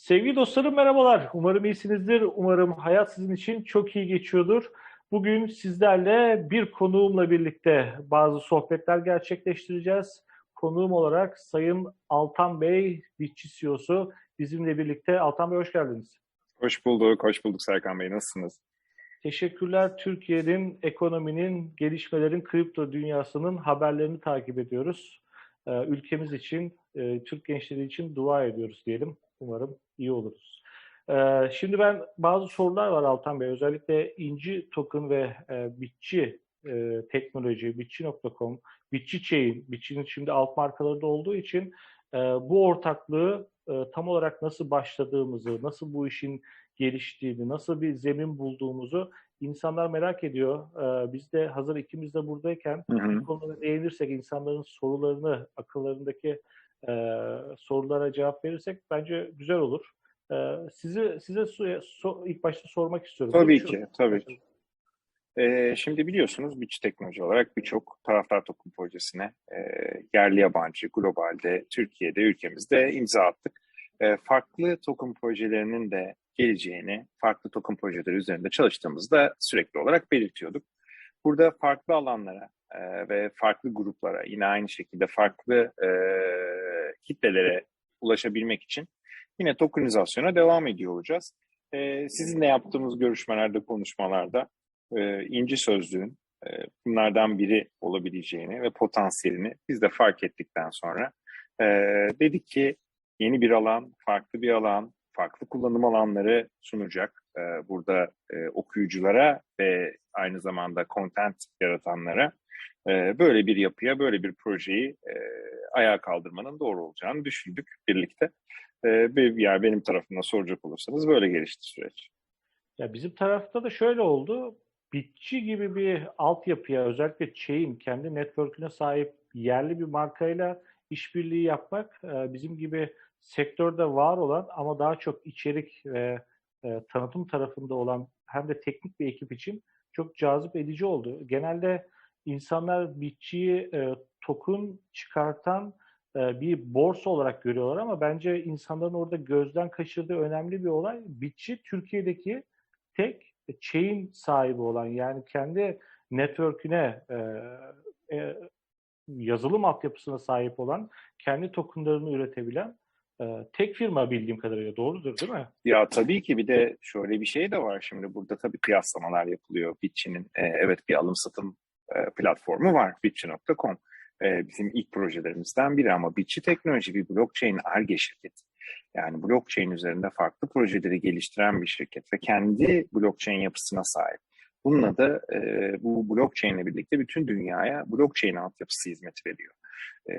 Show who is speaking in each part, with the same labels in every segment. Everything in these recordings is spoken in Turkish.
Speaker 1: Sevgili dostlarım merhabalar. Umarım iyisinizdir. Umarım hayat sizin için çok iyi geçiyordur. Bugün sizlerle bir konuğumla birlikte bazı sohbetler gerçekleştireceğiz. Konuğum olarak Sayın Altan Bey, Bitçi CEO'su bizimle birlikte. Altan Bey hoş geldiniz.
Speaker 2: Hoş bulduk, hoş bulduk Serkan Bey. Nasılsınız?
Speaker 1: Teşekkürler. Türkiye'nin, ekonominin, gelişmelerin, kripto dünyasının haberlerini takip ediyoruz. Ee, ülkemiz için, e, Türk gençleri için dua ediyoruz diyelim. Umarım iyi oluruz. Ee, şimdi ben bazı sorular var Altan Bey. Özellikle İnci Token ve e, Bitçi e, teknoloji, Bitçi.com, Bitçi Chain, Bitçi'nin şimdi alt markaları da olduğu için e, bu ortaklığı e, tam olarak nasıl başladığımızı, nasıl bu işin geliştiğini, nasıl bir zemin bulduğumuzu insanlar merak ediyor. Ee, biz de hazır ikimiz de buradayken
Speaker 2: Hı hı.
Speaker 1: bu konuda değinirsek, insanların sorularını, akıllarındaki e, sorulara cevap verirsek bence güzel olur. Ee, sizi size so- ilk başta sormak istiyorum.
Speaker 2: Tabii
Speaker 1: Şu-
Speaker 2: ki, tabii ki. Ee, şimdi biliyorsunuz Bitch Teknoloji olarak birçok taraftar token projesine e, yerli yabancı, globalde, Türkiye'de, ülkemizde imza attık. E, farklı token projelerinin de geleceğini, farklı token projeleri üzerinde çalıştığımızda sürekli olarak belirtiyorduk. Burada farklı alanlara e, ve farklı gruplara, yine aynı şekilde farklı e, kitlelere ulaşabilmek için yine tokenizasyona devam ediyor olacağız. E, sizinle yaptığımız görüşmelerde, konuşmalarda e, inci sözlüğün e, bunlardan biri olabileceğini ve potansiyelini biz de fark ettikten sonra e, dedik ki yeni bir alan, farklı bir alan, farklı kullanım alanları sunacak. E, burada e, okuyuculara ve aynı zamanda content yaratanlara e, böyle bir yapıya, böyle bir projeyi ayağa kaldırmanın doğru olacağını düşündük birlikte. Bir, yani benim tarafımdan soracak olursanız böyle gelişti süreç.
Speaker 1: Ya bizim tarafta da şöyle oldu. Bitçi gibi bir altyapıya özellikle Chain kendi network'üne sahip yerli bir markayla işbirliği yapmak bizim gibi sektörde var olan ama daha çok içerik ve e, tanıtım tarafında olan hem de teknik bir ekip için çok cazip edici oldu. Genelde insanlar Bitçi'yi e, token çıkartan e, bir borsa olarak görüyorlar ama bence insanların orada gözden kaçırdığı önemli bir olay. Bitçi Türkiye'deki tek chain sahibi olan yani kendi network'üne e, e, yazılım altyapısına sahip olan kendi tokenlarını üretebilen tek firma bildiğim kadarıyla doğrudur değil mi?
Speaker 2: Ya tabii ki bir de şöyle bir şey de var şimdi burada tabii kıyaslamalar yapılıyor. Bitçi'nin e, evet bir alım satım e, platformu var Bitçi.com. E, bizim ilk projelerimizden biri ama Bitçi Teknoloji bir blockchain ARGE şirketi. Yani blockchain üzerinde farklı projeleri geliştiren bir şirket ve kendi blockchain yapısına sahip. Bununla da e, bu blockchain ile birlikte bütün dünyaya blockchain altyapısı hizmet veriyor. E,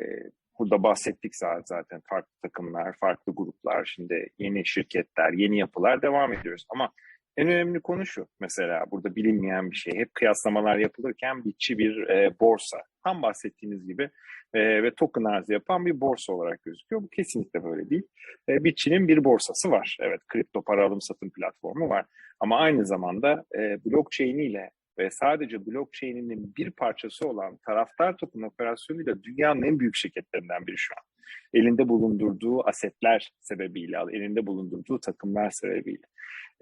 Speaker 2: burada bahsettik zaten farklı takımlar, farklı gruplar, şimdi yeni şirketler, yeni yapılar devam ediyoruz. Ama en önemli konu şu mesela burada bilinmeyen bir şey. Hep kıyaslamalar yapılırken bitçi bir e, borsa. Tam bahsettiğiniz gibi e, ve token arzı yapan bir borsa olarak gözüküyor. Bu kesinlikle böyle değil. E, Bitçi'nin bir borsası var. Evet kripto para alım satım platformu var. Ama aynı zamanda e, blockchain ile ve sadece blockchain'inin bir parçası olan taraftar token operasyonuyla dünyanın en büyük şirketlerinden biri şu an. Elinde bulundurduğu asetler sebebiyle, elinde bulundurduğu takımlar sebebiyle.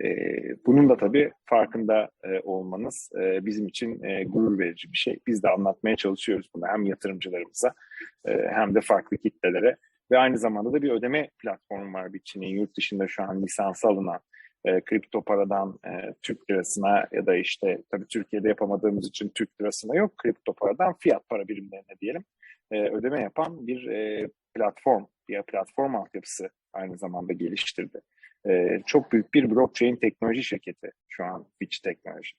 Speaker 2: Ee, bunun da tabii farkında e, olmanız e, bizim için e, gurur verici bir şey. Biz de anlatmaya çalışıyoruz bunu hem yatırımcılarımıza hem de farklı kitlelere. Ve aynı zamanda da bir ödeme platformu var Bitçi'nin yurt dışında şu an lisansı alınan e, kripto paradan e, Türk lirasına ya da işte tabii Türkiye'de yapamadığımız için Türk lirasına yok kripto paradan fiyat para birimlerine diyelim e, ödeme yapan bir e, platform, bir platform altyapısı aynı zamanda geliştirdi. E, çok büyük bir blockchain teknoloji şirketi şu an Bitch Teknoloji.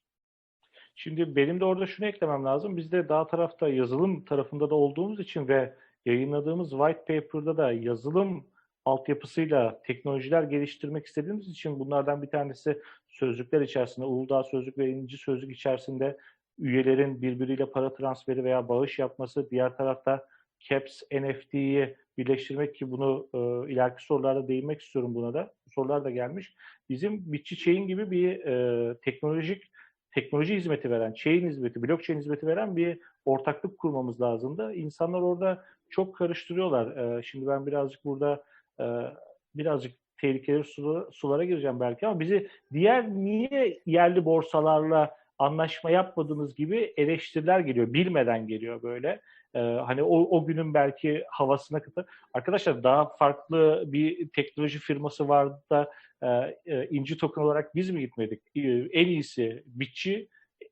Speaker 1: Şimdi benim de orada şunu eklemem lazım. Biz de daha tarafta yazılım tarafında da olduğumuz için ve yayınladığımız white paper'da da yazılım altyapısıyla teknolojiler geliştirmek istediğimiz için bunlardan bir tanesi sözlükler içerisinde, Uludağ Sözlük ve İnci Sözlük içerisinde üyelerin birbiriyle para transferi veya bağış yapması, diğer tarafta CAPS, NFT'yi birleştirmek ki bunu e, ileriki sorularda değinmek istiyorum buna da. Bu sorular da gelmiş. Bizim Bitçi Chain gibi bir e, teknolojik teknoloji hizmeti veren, chain hizmeti, blockchain hizmeti veren bir ortaklık kurmamız lazımdı. İnsanlar orada çok karıştırıyorlar. E, şimdi ben birazcık burada e, birazcık tehlikeli sulara, sulara gireceğim belki ama bizi diğer niye yerli borsalarla anlaşma yapmadığınız gibi eleştiriler geliyor. Bilmeden geliyor böyle. Ee, hani o, o günün belki havasına katı. Arkadaşlar daha farklı bir teknoloji firması vardı da e, e, inci token olarak biz mi gitmedik? E, en iyisi Bitçi,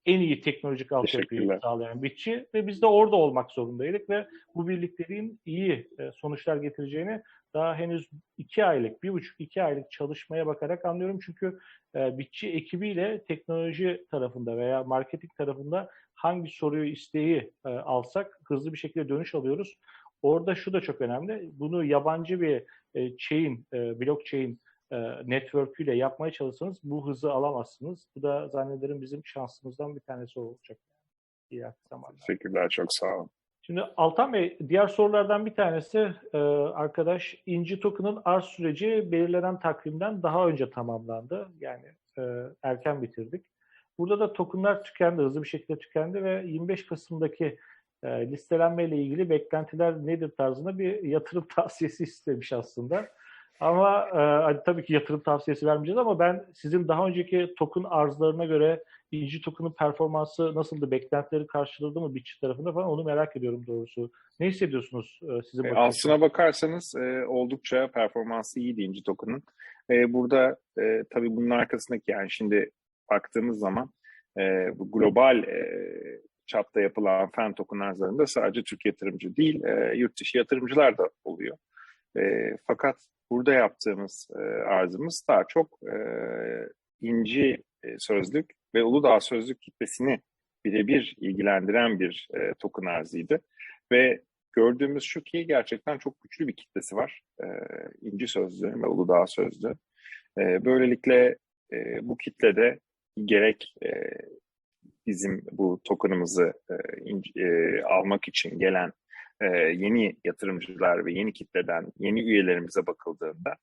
Speaker 1: en iyi teknolojik altyapıyı sağlayan Bitçi ve biz de orada olmak zorundaydık ve bu birlikteliğin iyi e, sonuçlar getireceğini daha henüz iki aylık, bir buçuk iki aylık çalışmaya bakarak anlıyorum. Çünkü e, Bitçi ekibiyle teknoloji tarafında veya marketing tarafında hangi soruyu isteği e, alsak hızlı bir şekilde dönüş alıyoruz. Orada şu da çok önemli. Bunu yabancı bir e, chain, e, blockchain e, network'üyle yapmaya çalışsanız bu hızı alamazsınız. Bu da zannederim bizim şansımızdan bir tanesi olacak. İleriki zamanlarda.
Speaker 2: Teşekkürler, çok sağ olun.
Speaker 1: Şimdi Altan Bey, diğer sorulardan bir tanesi e, arkadaş, inci token'ın arz süreci belirlenen takvimden daha önce tamamlandı. Yani e, erken bitirdik. Burada da tokenlar tükendi, hızlı bir şekilde tükendi ve 25 Kasım'daki e, listelenme ile ilgili beklentiler nedir tarzında bir yatırım tavsiyesi istemiş aslında. Ama e, tabii ki yatırım tavsiyesi vermeyeceğiz ama ben sizin daha önceki token arzlarına göre inci token'ın performansı nasıldı, beklentileri karşıladı mı Bitçi tarafında falan onu merak ediyorum doğrusu. Ne hissediyorsunuz e, sizin
Speaker 2: e, Aslına bakarsanız e, oldukça performansı iyiydi inci token'ın. E, burada e, tabii bunun arkasındaki yani şimdi baktığımız zaman e, bu global e, çapta yapılan fen token arzlarında sadece Türk yatırımcı değil, e, yurt dışı yatırımcılar da oluyor. E, fakat burada yaptığımız e, arzımız daha çok e, inci e, sözlük ve Uludağ sözlük kitlesini birebir ilgilendiren bir e, token arzıydı. Ve gördüğümüz şu ki gerçekten çok güçlü bir kitlesi var. E, inci sözlüğü ve Uludağ sözlüğü. E, böylelikle e, bu kitlede gerek e, bizim bu tokenımızı e, e, almak için gelen e, yeni yatırımcılar ve yeni kitleden yeni üyelerimize bakıldığında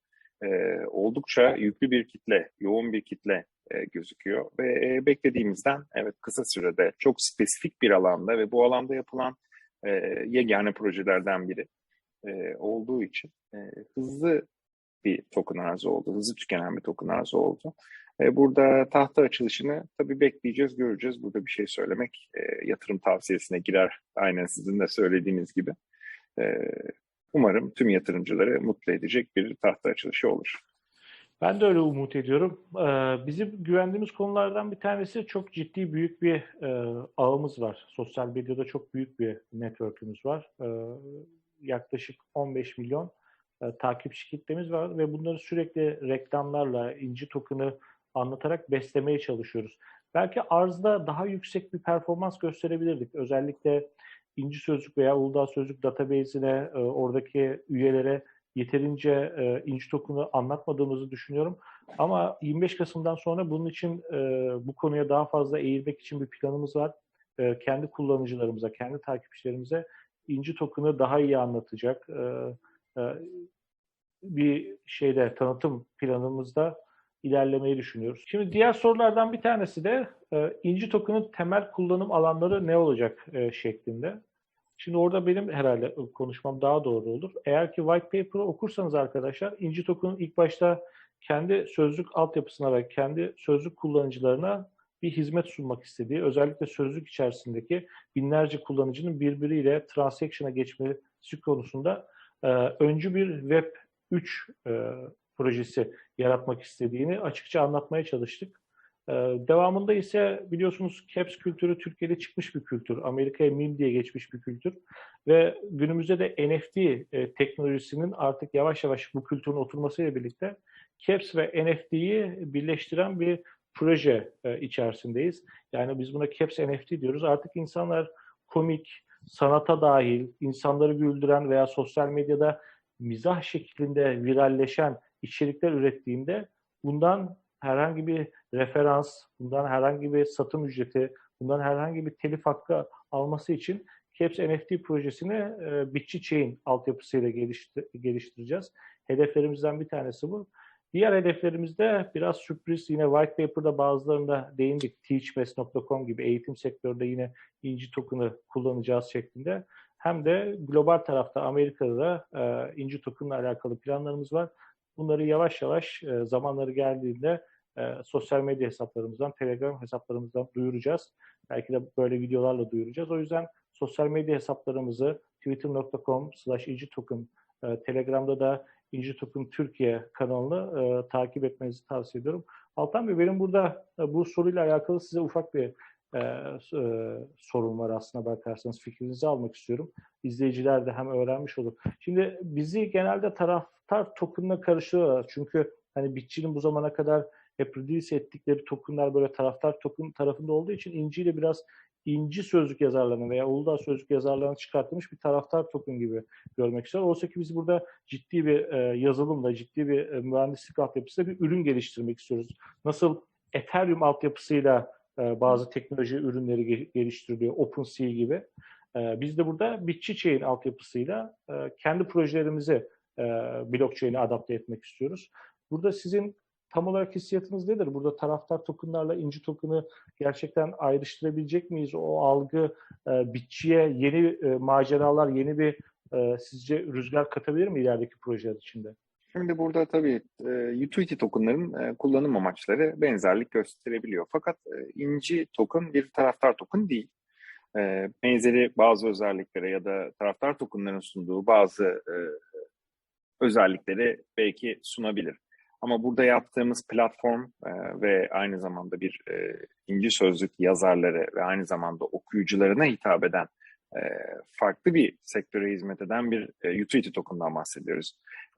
Speaker 2: e, oldukça yüklü bir kitle, yoğun bir kitle e, gözüküyor ve e, beklediğimizden evet kısa sürede çok spesifik bir alanda ve bu alanda yapılan e, yegane projelerden biri e, olduğu için e, hızlı bir token arzı oldu, hızlı tükenen bir token arzı oldu. Burada tahta açılışını tabii bekleyeceğiz, göreceğiz. Burada bir şey söylemek yatırım tavsiyesine girer. Aynen sizin de söylediğiniz gibi. Umarım tüm yatırımcıları mutlu edecek bir tahta açılışı olur.
Speaker 1: Ben de öyle umut ediyorum. Bizim güvendiğimiz konulardan bir tanesi çok ciddi büyük bir ağımız var. Sosyal medyada çok büyük bir network'ümüz var. Yaklaşık 15 milyon takipçi kitlemiz var ve bunları sürekli reklamlarla, inci token'ı anlatarak beslemeye çalışıyoruz. Belki arzda daha yüksek bir performans gösterebilirdik. Özellikle İnci Sözlük veya Uludağ Sözlük database'ine, e, oradaki üyelere yeterince e, inci token'ı anlatmadığımızı düşünüyorum. Ama 25 Kasım'dan sonra bunun için e, bu konuya daha fazla eğilmek için bir planımız var. E, kendi kullanıcılarımıza, kendi takipçilerimize inci token'ı daha iyi anlatacak e, e, bir şeyde tanıtım planımızda ilerlemeyi düşünüyoruz. Şimdi diğer sorulardan bir tanesi de e, inci token'ın temel kullanım alanları ne olacak e, şeklinde. Şimdi orada benim herhalde konuşmam daha doğru olur. Eğer ki white paper'ı okursanız arkadaşlar inci token'ın ilk başta kendi sözlük altyapısına ve kendi sözlük kullanıcılarına bir hizmet sunmak istediği, özellikle sözlük içerisindeki binlerce kullanıcının birbiriyle transaction'a geçmesi konusunda e, öncü bir Web 3 e, projesi yaratmak istediğini açıkça anlatmaya çalıştık. Ee, devamında ise biliyorsunuz caps kültürü Türkiye'de çıkmış bir kültür. Amerika'ya meme diye geçmiş bir kültür. Ve günümüzde de NFT e, teknolojisinin artık yavaş yavaş bu kültürün oturmasıyla birlikte caps ve NFT'yi birleştiren bir proje e, içerisindeyiz. Yani biz buna caps NFT diyoruz. Artık insanlar komik, sanata dahil, insanları güldüren veya sosyal medyada mizah şeklinde viralleşen içerikler ürettiğinde bundan herhangi bir referans, bundan herhangi bir satım ücreti, bundan herhangi bir telif hakkı alması için Caps NFT projesini e, Bitçi Chain altyapısıyla geliştir geliştireceğiz. Hedeflerimizden bir tanesi bu. Diğer hedeflerimizde biraz sürpriz yine white paper'da bazılarında değindik. Teachmess.com gibi eğitim sektöründe yine inci token'ı kullanacağız şeklinde. Hem de global tarafta Amerika'da da e, inci token'la alakalı planlarımız var. bunları yavaş yavaş e, zamanları geldiğinde e, sosyal medya hesaplarımızdan, Telegram hesaplarımızdan duyuracağız. Belki de böyle videolarla duyuracağız. O yüzden sosyal medya hesaplarımızı twitter.com slash token, e, Telegram'da da İnci Token Türkiye kanalını e, takip etmenizi tavsiye ediyorum. Altan Bey benim burada e, bu soruyla alakalı size ufak bir e, e, sorun var aslında bakarsanız fikrinizi almak istiyorum. İzleyiciler de hem öğrenmiş olur. Şimdi bizi genelde taraftar token'la karıştırıyorlar. Çünkü hani bitçinin bu zamana kadar hep release ettikleri tokenlar böyle taraftar token tarafında olduğu için İnci ile biraz İnci sözlük yazarlarını veya Uludağ sözlük yazarlarını çıkartılmış bir taraftar token gibi görmek istiyor. Oysa ki biz burada ciddi bir e, yazılımla, ciddi bir e, mühendislik altyapısıyla bir ürün geliştirmek istiyoruz. Nasıl Ethereum altyapısıyla e, bazı teknoloji ürünleri geliştiriliyor, OpenSea gibi. E, biz de burada Bitçi Chain altyapısıyla e, kendi projelerimizi e, blockchain'e adapte etmek istiyoruz. Burada sizin tam olarak hissiyatınız nedir? Burada taraftar tokenlarla inci token'ı gerçekten ayrıştırabilecek miyiz? O algı e, bitçiye yeni e, maceralar, yeni bir e, sizce rüzgar katabilir mi ilerideki projeler içinde?
Speaker 2: Şimdi burada tabii e, utility tokenların e, kullanım amaçları benzerlik gösterebiliyor. Fakat e, inci token bir taraftar token değil. E, benzeri bazı özelliklere ya da taraftar tokenların sunduğu bazı e, özellikleri belki sunabilir. Ama burada yaptığımız platform e, ve aynı zamanda bir e, inci sözlük yazarları ve aynı zamanda okuyucularına hitap eden e, farklı bir sektöre hizmet eden bir e, utility token'dan bahsediyoruz.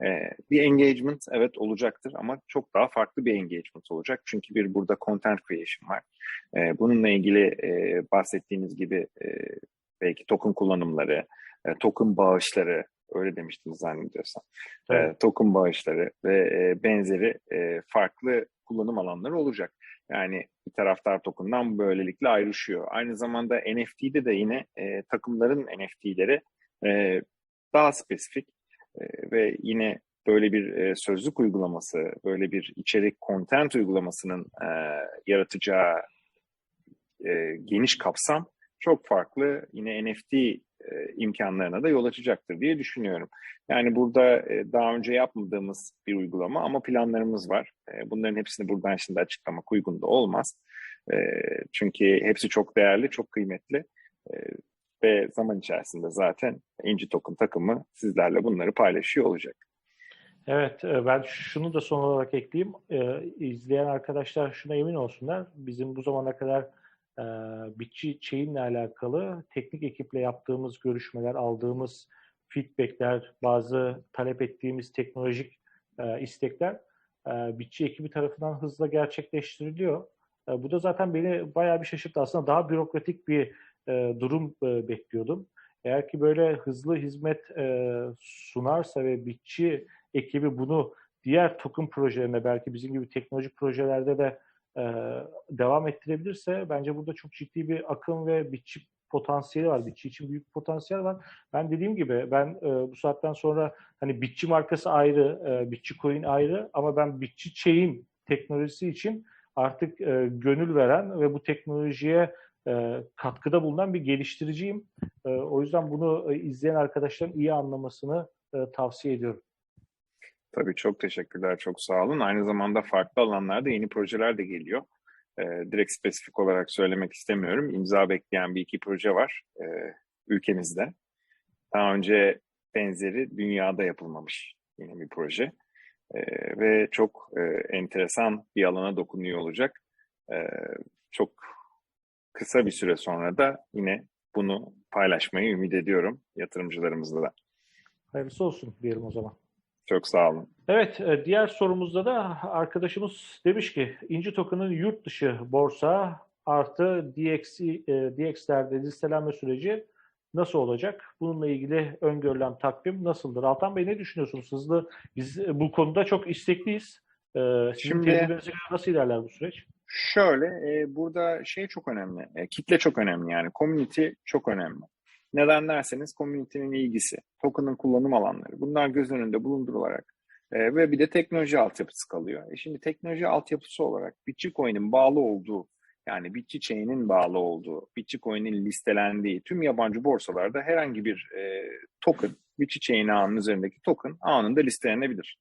Speaker 2: E, bir engagement evet olacaktır ama çok daha farklı bir engagement olacak. Çünkü bir burada content creation var. E, bununla ilgili e, bahsettiğiniz gibi e, belki token kullanımları, e, token bağışları, öyle demiştiniz zannediyorsam. Evet. E, token bağışları ve e, benzeri e, farklı kullanım alanları olacak. Yani bir taraftar token'dan böylelikle ayrışıyor. Aynı zamanda NFT'de de yine e, takımların NFT'leri e, daha spesifik e, ve yine böyle bir e, sözlük uygulaması, böyle bir içerik content uygulamasının e, yaratacağı e, geniş kapsam çok farklı yine NFT e, imkanlarına da yol açacaktır diye düşünüyorum. Yani burada e, daha önce yapmadığımız bir uygulama ama planlarımız var. E, bunların hepsini buradan şimdi açıklamak uygun da olmaz. Çünkü hepsi çok değerli, çok kıymetli. Ve zaman içerisinde zaten İnci Token takımı sizlerle bunları paylaşıyor olacak.
Speaker 1: Evet, ben şunu da son olarak ekleyeyim. İzleyen arkadaşlar şuna emin olsunlar. Bizim bu zamana kadar e, bitçi chain'le alakalı teknik ekiple yaptığımız görüşmeler, aldığımız feedbackler, bazı talep ettiğimiz teknolojik e, istekler e, bitçi ekibi tarafından hızla gerçekleştiriliyor. E, bu da zaten beni bayağı bir şaşırttı. Aslında daha bürokratik bir e, durum e, bekliyordum. Eğer ki böyle hızlı hizmet e, sunarsa ve bitçi ekibi bunu diğer token projelerine belki bizim gibi teknolojik projelerde de e, devam ettirebilirse bence burada çok ciddi bir akım ve bitçi potansiyeli var. Bitçi için büyük potansiyel var. Ben dediğim gibi ben e, bu saatten sonra hani bitçi markası ayrı, e, bitçi coin ayrı ama ben bitçi chain teknolojisi için artık e, gönül veren ve bu teknolojiye e, katkıda bulunan bir geliştiriciyim. E, o yüzden bunu e, izleyen arkadaşların iyi anlamasını e, tavsiye ediyorum.
Speaker 2: Tabii çok teşekkürler, çok sağ olun. Aynı zamanda farklı alanlarda yeni projeler de geliyor. E, direkt spesifik olarak söylemek istemiyorum. İmza bekleyen bir iki proje var e, ülkemizde. Daha önce benzeri dünyada yapılmamış yeni bir proje. E, ve çok e, enteresan bir alana dokunuyor olacak. E, çok kısa bir süre sonra da yine bunu paylaşmayı ümit ediyorum yatırımcılarımızla da.
Speaker 1: Hayırlısı olsun diyelim o zaman.
Speaker 2: Çok sağ olun.
Speaker 1: Evet, e, diğer sorumuzda da arkadaşımız demiş ki İnci Token'ın yurt dışı borsa artı DX, e, DX'lerde listelenme süreci nasıl olacak? Bununla ilgili öngörülen takvim nasıldır? Altan Bey ne düşünüyorsunuz? Hızlı, biz bu konuda çok istekliyiz. E, sizin Şimdi, tecrübenize göre nasıl ilerler bu süreç?
Speaker 2: Şöyle, burada şey çok önemli, kitle çok önemli yani, community çok önemli. Neden derseniz community'nin ilgisi, token'ın kullanım alanları bunlar göz önünde bulundurularak e, ve bir de teknoloji altyapısı kalıyor. E şimdi teknoloji altyapısı olarak Bitcoin'in bağlı olduğu yani Bitcoin'in bağlı olduğu, Bitcoin'in listelendiği tüm yabancı borsalarda herhangi bir e, token, Bitcoin ağının üzerindeki token anında listelenebilir.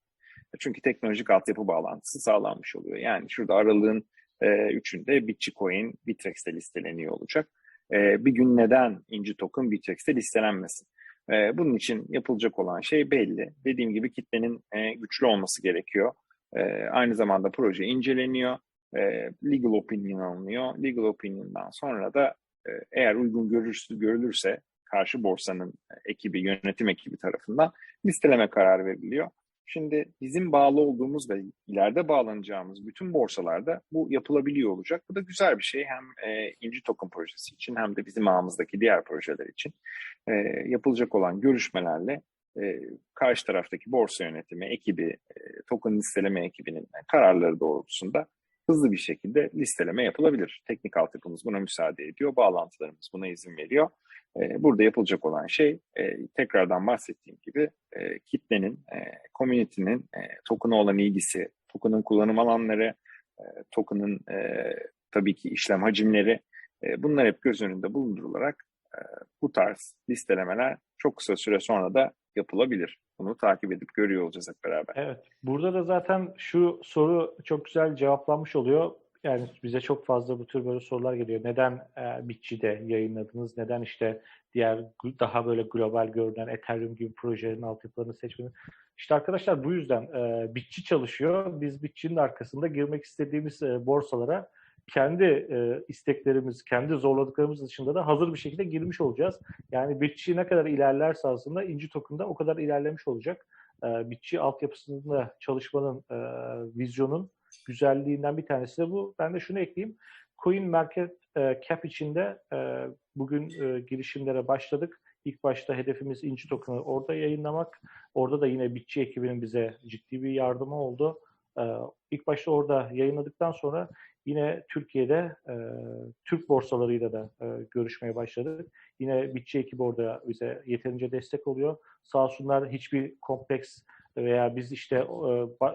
Speaker 2: Çünkü teknolojik altyapı bağlantısı sağlanmış oluyor. Yani şurada aralığın e, üçünde Bitcoin Bitrex'te listeleniyor olacak. E, bir gün neden Inci Token Bitrex'te listelenmesin? E, bunun için yapılacak olan şey belli. Dediğim gibi kitlenin e, güçlü olması gerekiyor. E, aynı zamanda proje inceleniyor. E, legal opinion alınıyor. Legal opinion'dan sonra da e, eğer uygun görürse, görülürse karşı borsanın ekibi, yönetim ekibi tarafından listeleme kararı veriliyor. Şimdi bizim bağlı olduğumuz ve ileride bağlanacağımız bütün borsalarda bu yapılabiliyor olacak. Bu da güzel bir şey hem e, İnci Token projesi için hem de bizim ağımızdaki diğer projeler için e, yapılacak olan görüşmelerle e, karşı taraftaki borsa yönetimi ekibi, e, token listeleme ekibinin kararları doğrultusunda hızlı bir şekilde listeleme yapılabilir. Teknik altyapımız buna müsaade ediyor, bağlantılarımız buna izin veriyor. E, burada yapılacak olan şey e, tekrardan bahsettiğim gibi e, kitlenin, e, community'nin e, token'a olan ilgisi, token'ın kullanım alanları, e, token'ın e, tabii ki işlem hacimleri e, bunlar hep göz önünde bulundurularak e, bu tarz listelemeler çok kısa süre sonra da yapılabilir. Bunu takip edip görüyor olacağız hep beraber.
Speaker 1: Evet. Burada da zaten şu soru çok güzel cevaplanmış oluyor. Yani bize çok fazla bu tür böyle sorular geliyor. Neden e, Bitçi'de yayınladınız? Neden işte diğer daha böyle global görünen Ethereum gibi projelerin altyapılarını seçmediniz? İşte arkadaşlar bu yüzden e, Bitçi çalışıyor. Biz Bitçi'nin arkasında girmek istediğimiz e, borsalara kendi e, isteklerimiz, kendi zorladıklarımız dışında da hazır bir şekilde girmiş olacağız. Yani Bitçi ne kadar ilerlerse aslında Inci Token'da o kadar ilerlemiş olacak. E, Bitçi altyapısında çalışmanın, e, vizyonun güzelliğinden bir tanesi de bu. Ben de şunu ekleyeyim. Coin Market e, Cap içinde e, bugün e, girişimlere başladık. İlk başta hedefimiz Inci Token'ı orada yayınlamak. Orada da yine Bitçi ekibinin bize ciddi bir yardımı oldu. E, ilk başta orada yayınladıktan sonra yine Türkiye'de e, Türk borsalarıyla da e, görüşmeye başladık. Yine Bitçi ekibi orada bize yeterince destek oluyor. Sağ olsunlar hiçbir kompleks veya biz işte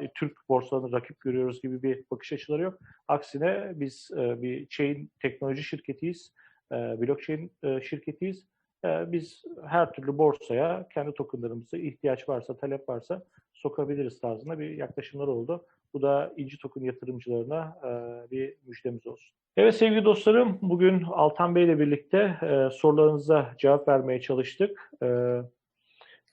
Speaker 1: e, Türk borsalarını rakip görüyoruz gibi bir bakış açıları yok. Aksine biz e, bir chain teknoloji şirketiyiz, e, blockchain e, şirketiyiz. E, biz her türlü borsaya kendi tokenlarımızı ihtiyaç varsa, talep varsa sokabiliriz tarzında bir yaklaşımlar oldu. Bu da İnci Token yatırımcılarına e, bir müjdemiz olsun. Evet sevgili dostlarım, bugün Altan Bey ile birlikte e, sorularınıza cevap vermeye çalıştık. E,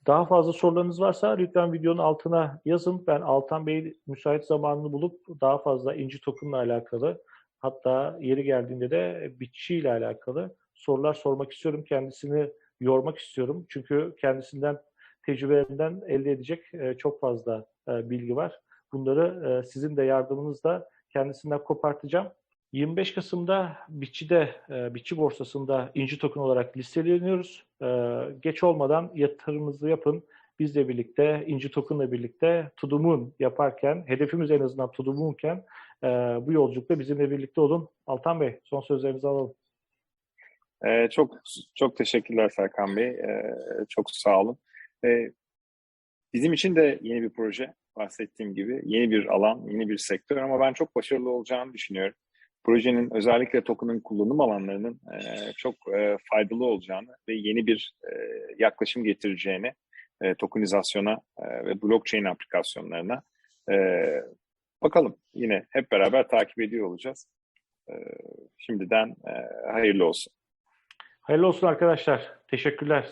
Speaker 1: daha fazla sorularınız varsa lütfen videonun altına yazın. Ben Altan Bey müsait zamanını bulup daha fazla İnci Token'la alakalı hatta yeri geldiğinde de bitçi ile alakalı sorular sormak istiyorum. Kendisini yormak istiyorum. Çünkü kendisinden tecrübelerinden elde edecek çok fazla bilgi var. Bunları sizin de yardımınızla kendisinden kopartacağım. 25 Kasım'da Bitçi'de, Bitçi borsasında İnci Token olarak listeleniyoruz. Geç olmadan yatırımınızı yapın. Bizle birlikte, İnci Token'la birlikte Tudumun yaparken, hedefimiz en azından Tudumunken bu yolculukta bizimle birlikte olun. Altan Bey, son sözlerinizi alalım.
Speaker 2: Ee, çok çok teşekkürler Serkan Bey. Ee, çok sağ olun. Ee, bizim için de yeni bir proje bahsettiğim gibi yeni bir alan, yeni bir sektör ama ben çok başarılı olacağını düşünüyorum. Projenin özellikle token'ın kullanım alanlarının e, çok e, faydalı olacağını ve yeni bir e, yaklaşım getireceğini e, tokenizasyona e, ve blockchain aplikasyonlarına e, bakalım yine hep beraber takip ediyor olacağız. E, şimdiden e, hayırlı olsun.
Speaker 1: Hayırlı olsun arkadaşlar. Teşekkürler.